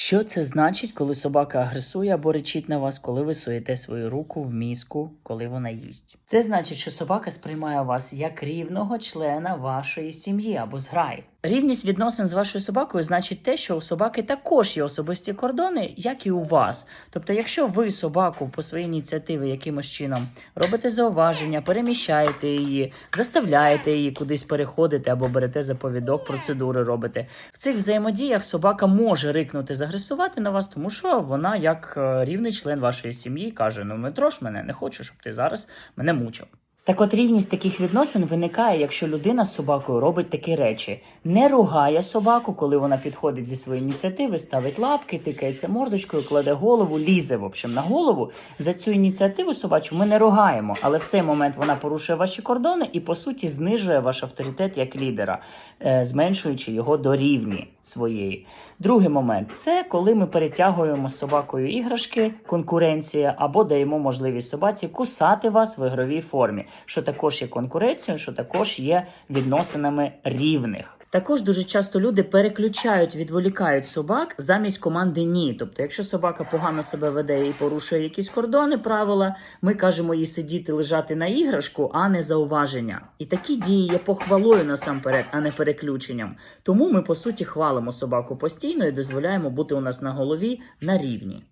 Що це значить, коли собака агресує або речить на вас, коли ви суєте свою руку в мізку, коли вона їсть? Це значить, що собака сприймає вас як рівного члена вашої сім'ї або зграї. Рівність відносин з вашою собакою значить те, що у собаки також є особисті кордони, як і у вас. Тобто, якщо ви собаку по своїй ініціативі якимось чином робите зауваження, переміщаєте її, заставляєте її кудись переходити або берете заповідок, процедури робите. В цих взаємодіях собака може рикнути, загресувати на вас, тому що вона, як е, рівний член вашої сім'ї, каже: Ну не трош мене, не хочу, щоб ти зараз мене мучив. Так от рівність таких відносин виникає, якщо людина з собакою робить такі речі: не ругає собаку, коли вона підходить зі своєї ініціативи, ставить лапки, тикається мордочкою, кладе голову, лізе в общем на голову. За цю ініціативу собачу ми не ругаємо, але в цей момент вона порушує ваші кордони і по суті знижує ваш авторитет як лідера, е, зменшуючи його до рівні своєї. Другий момент це коли ми перетягуємо з собакою іграшки, конкуренція, або даємо можливість собаці кусати вас в ігровій формі, що також є конкуренцією, що також є відносинами рівних. Також дуже часто люди переключають, відволікають собак замість команди ні. Тобто, якщо собака погано себе веде і порушує якісь кордони, правила, ми кажемо їй сидіти, лежати на іграшку, а не зауваження. І такі дії є похвалою насамперед, а не переключенням. Тому ми по суті хвалимо собаку постійно і дозволяємо бути у нас на голові на рівні.